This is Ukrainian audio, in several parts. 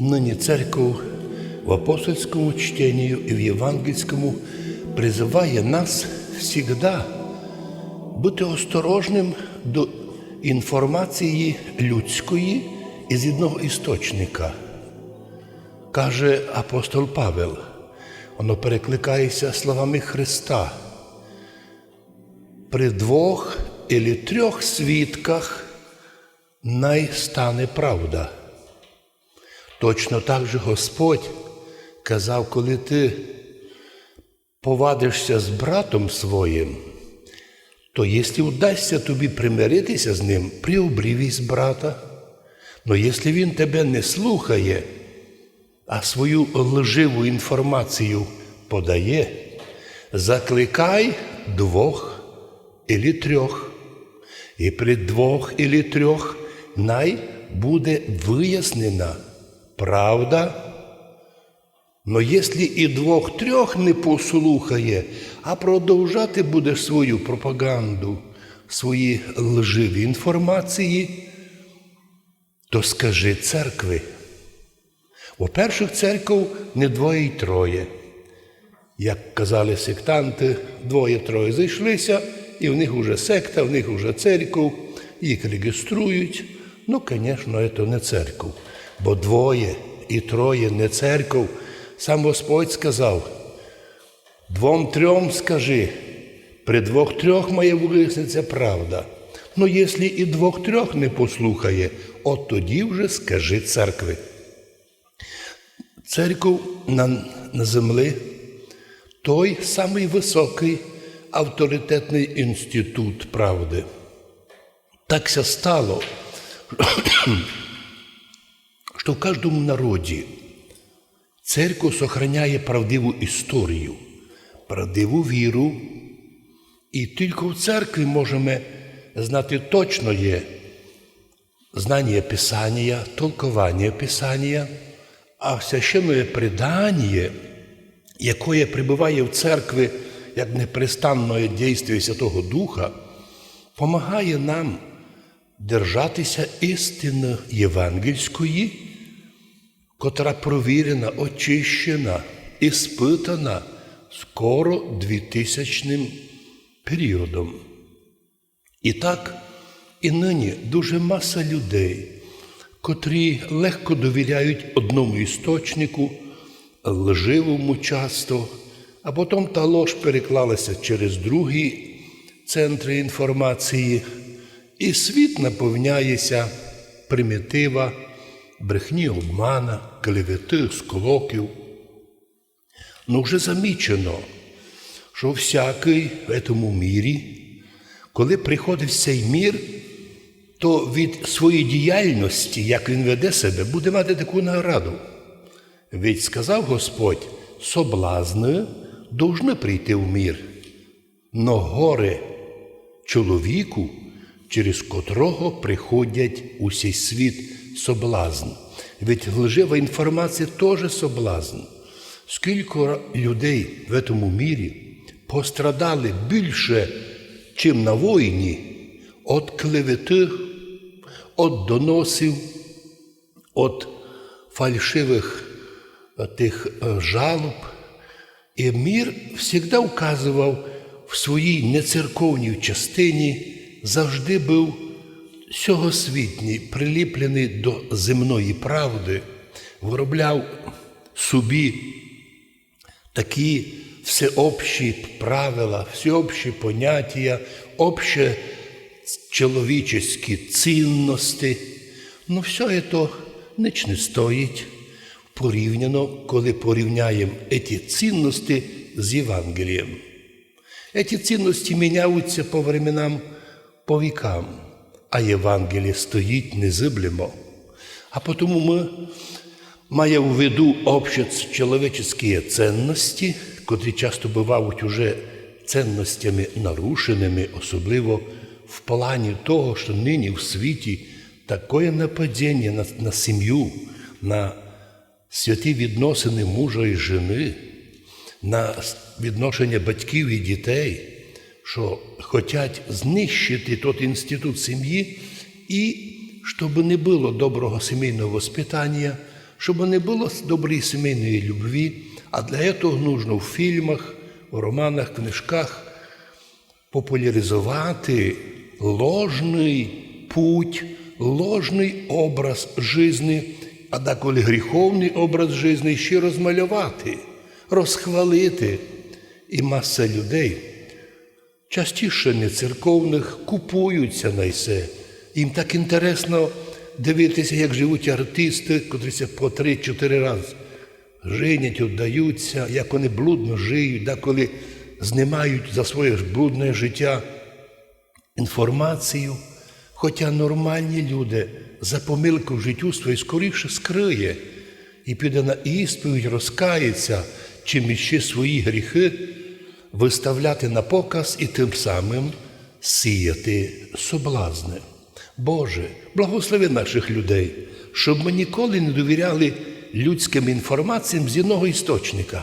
ныне церковь в апостольском чтении и в евангельскому призыває нас всегда бути осторожним до інформації людської із одного істочника. Каже апостол Павел, воно перекликається словами Христа. При двох или трьох свідках найстане правда. Точно так же Господь казав, коли ти повадишся з братом своїм, то якщо вдасться тобі примиритися з ним, приобрівись брата. Но якщо він тебе не слухає, а свою лживу інформацію подає, закликай двох или трьох. І при двох или трьох най буде вияснена правда. Но якщо і двох-трьох не послухає, а продовжати будеш свою пропаганду, свої лживі інформації, то скажи церкви. Во-перших, церков не двоє й троє. Як казали сектанти, двоє-троє зайшлися, і в них уже секта, в них уже церков, їх реєструють. Ну, звісно, це не церков, бо двоє і троє не церков. Сам Господь сказав, двом-трьом скажи, при двох-трьох має вияснитися правда. Ну, якщо і двох-трьох не послухає, от тоді вже скажи церкви. Церков на, на землі той самий високий авторитетний інститут правди. Такся стало, що в кожному народі церква сохраняє правдиву історію, правдиву віру, і тільки в церкві можемо знати точно є знання Писання, толковання Писання, а священне предання, яке прибуває в церкві як непрестанне дійство Святого Духа, помагає нам держатися істини євангельської, котра провірена, очищена, іспитана скоро двітисячним періодом. І так, і нині дуже маса людей, котрі легко довіряють одному істочнику, лживому часто, а потім та лож переклалася через другі центри інформації, і світ наповняється примітива, брехні обмана, клевети, склоків. Ну вже замічено, що всякий в цьому мірі, коли приходить в цей мір, то від своєї діяльності, як він веде себе, буде мати таку награду. Ведь сказав Господь, соблазни должны прийти в мір, но горе чоловіку, через котрого приходять у світ соблазн. Ведь лжива інформація теж соблазн. Скільки людей в цьому мірі пострадали більше, чим на війні, від клевети, від доносів, від фальшивих е, тих е, жалоб. І мір завжди вказував в своїй нецерковній частині, завжди був сьогосвітній, приліплений до земної правди, виробляв собі такі всеобщі правила, всеобщі поняття, обще чоловічеські цінності. Ну, все це ніч не стоїть порівняно, коли порівняємо ці цінності з Євангелієм. Ці цінності міняються по временам, по вікам, а Євангеліє стоїть незиблемо. А тому ми маємо в виду общечеловеческие цінності, котрі часто бувають уже цінностями нарушеними, особливо в плані того, що нині в світі таке нападіння на, на сім'ю, на святі відносини мужа і жени, на відношення батьків і дітей, що хочуть знищити той інститут сім'ї, і щоб не було доброго сімейного воспитання, щоб не було доброї сімейної любві, а для цього нужно в фільмах, в романах, книжках популяризувати ложний путь, ложний образ жизни, а деколи гріховний образ жизни ще розмалювати, розхвалити. І маса людей, частіше не церковних, купуються на все. Їм так інтересно дивитися, як живуть артисти, котрі по 3-4 рази женять, віддаються, як вони блудно жиють, деколи знімають за своє блудне життя інформацію. Хоча нормальні люди за помилку в життю своє скоріше скриє і піде на ісповідь, розкається, чим іще свої гріхи виставляти на показ і тим самим сіяти соблазни. Боже, благослови наших людей, щоб ми ніколи не довіряли людським інформаціям з одного істочника.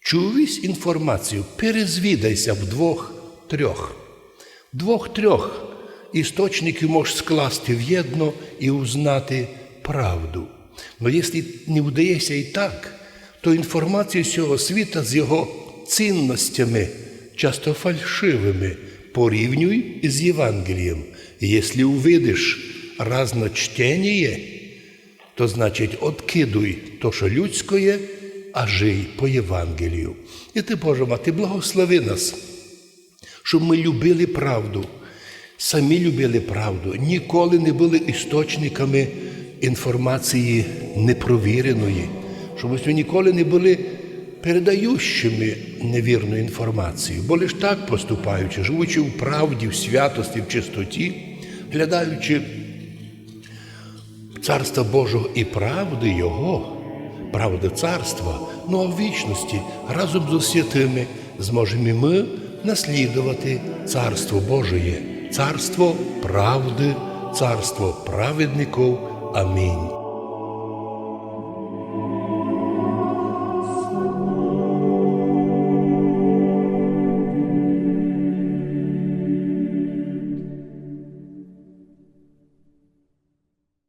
Чувись інформацію, перезвідайся в двох-трьох. Двох-трьох істочників можеш скласти в єдно і узнати правду. Но якщо не вдається і так, то інформацію з цього світа з його цінностями, часто фальшивими, порівнюй з Євангелієм. Якщо увидиш разночтення, то значить откидуй то, що людське, а жий по Євангелію. І ти, Боже мати, благослови нас, щоб ми любили правду, самі любили правду, ніколи не були істочниками інформації непровіреної, щоб ми ніколи не були передаючими невірну інформацію, бо лише так поступаючи, живучи в правді, в святості, в чистоті, глядаючи Царства Божого і правди Його, правди царства, ну а в вічності разом з святими зможемо і ми наслідувати Царство Божеє, царство правди, царство праведників. Амінь.